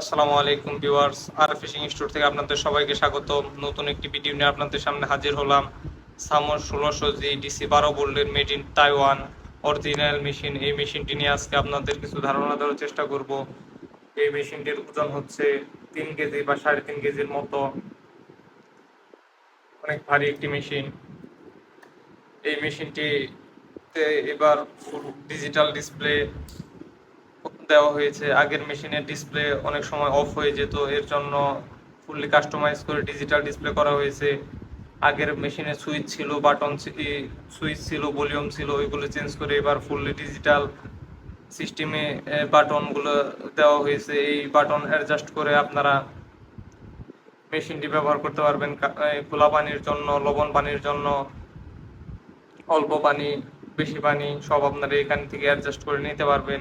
আসসালামু আলাইকুম ভিউয়ার্স, আর fishing store থেকে আপনাদের সবাইকে স্বাগত নতুন একটি ভিডিও নিয়ে আপনাদের সামনে হাজির হলাম। সামর ষোলোশো জি ডিসি বারো বোল্ডের made in Taiwan, original machine. এই মেশিনটি নিয়ে আজকে আপনাদের কিছু ধারণা দেওয়ার চেষ্টা করব। এই মেশিনটির ওজন হচ্ছে তিন কেজি বা সাড়ে তিন কেজির মতো। অনেক ভারী একটি মেশিন। এই মেশিনটিতে এবার ডিজিটাল ডিসপ্লে দেওয়া হয়েছে। আগের মেশিনের ডিসপ্লে অনেক সময় অফ হয়ে যেত। এর জন্য ফুললি কাস্টমাইজ করে ডিজিটাল ডিসপ্লে করা হয়েছে। আগের মেশিনে সুইচ ছিল বাটন সুইচ ছিল ভলিউম ছিল, ওইগুলো চেঞ্জ করে এবার ফুললি ডিজিটাল সিস্টেমে বাটনগুলো দেওয়া হয়েছে। এই বাটন অ্যাডজাস্ট করে আপনারা মেশিনটি ব্যবহার করতে পারবেন। খোলা পানির জন্য, লবণ পানির জন্য, অল্প পানি, বেশি পানি, সব আপনারা এখান থেকে অ্যাডজাস্ট করে নিতে পারবেন।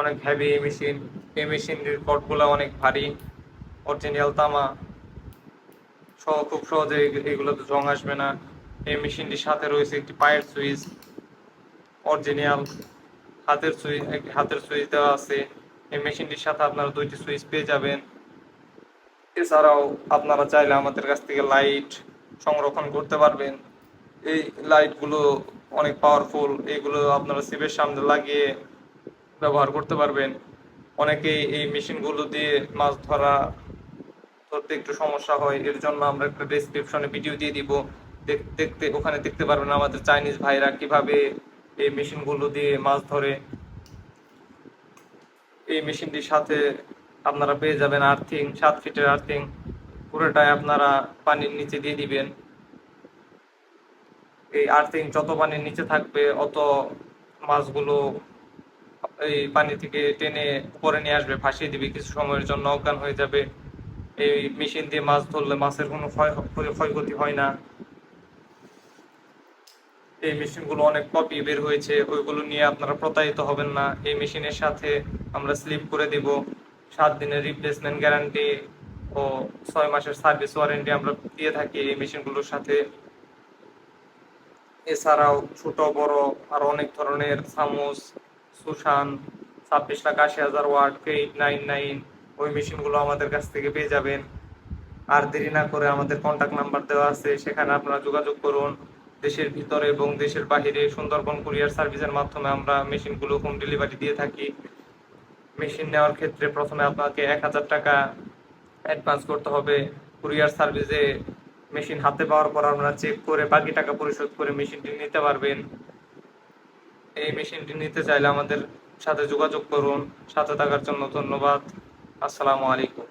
অনেক হেভি এই মেশিন এই মেশিনটির কটগুলো অনেক ভারী অরিজিনাল তামা, সহ খুব সহজে এগ- এগুলোতে জং আসবে না। এই মেশিনটির সাথে রয়েছে একটি পায়ের সুইচ অরিজিনাল হাতের সুইচ হাতের সুইচ দেওয়া আছে। এই মেশিনটির সাথে আপনারা দুইটি সুইচ পেয়ে যাবেন। এছাড়াও আপনারা চাইলে আমাদের কাছ থেকে লাইট সংরক্ষণ করতে পারবেন। এই লাইটগুলো অনেক পাওয়ারফুল এইগুলো আপনারা সিপের সামনে লাগিয়ে ব্যবহার করতে পারবেন। অনেকেই এই মেশিনগুলো দিয়ে মাছ ধরা ধরতে একটু সমস্যা হয়, এর জন্য আমরা একটা ডেসক্রিপশনে ভিডিও দিয়ে দিব। দেখতে, ওখানে দেখতে পারবেন আমাদের চাইনিজ ভাইরা কীভাবে এই মেশিনগুলো দিয়ে মাছ ধরে। এই মেশিনটির সাথে আপনারা পেয়ে যাবেন আর্থিং সাত ফিটের আর্থিং পুরোটাই আপনারা পানির নিচে দিয়ে দিবেন। এই আর্থিং যত পানির নিচে থাকবে, অত মাছগুলো এই পানি থেকে টেনে উপরে নিয়ে আসবে, ভাসিয়ে দিবে, কিছু সময়ের জন্য অজ্ঞান হয়ে যাবে। এই মেশিন দিয়ে মাছ ধরলে মাছের কোনো ক্ষয়ক্ষতি হয় না। এই মেশিনগুলো অনেক কপি বের হয়েছে, ওইগুলো নিয়ে আপনারা প্রতারিত হবেন না। এই মেশিনের সাথে আমরা স্লিপ করে দিব। সাত দিনের রিপ্লেসমেন্ট গ্যারান্টি ও ছয় মাসের সার্ভিস ওয়ারেন্টি আমরা দিয়ে থাকি এই মেশিনগুলোর সাথে। এছাড়াও ছোট, বড়, আর অনেক ধরনের চামচ সুশান ছাব্বিশ লাখ আশি হাজার ওয়াট এইট নাইন নাইন, ওই মেশিনগুলো আমাদের কাছ থেকে পেয়ে যাবেন। আর দেরি না করে আমাদের কন্ট্যাক্ট নাম্বার দেওয়া আছে, সেখানে আপনারা যোগাযোগ করুন। দেশের ভিতরে এবং দেশের বাহিরে সুন্দরবন কুরিয়ার সার্ভিসের মাধ্যমে আমরা মেশিনগুলো হোম ডেলিভারি দিয়ে থাকি। মেশিন নেওয়ার ক্ষেত্রে প্রথমে আপনাকে এক হাজার টাকা অ্যাডভান্স করতে হবে। কুরিয়ার সার্ভিসে মেশিন হাতে পাওয়ার পর আপনারা চেক করে বাকি টাকা পরিশোধ করে মেশিনটি নিতে পারবেন। এই মেশিনটি নিতে চাইলে আমাদের সাথে যোগাযোগ করুন। সাথে থাকার জন্য ধন্যবাদ। আসসালামু আলাইকুম।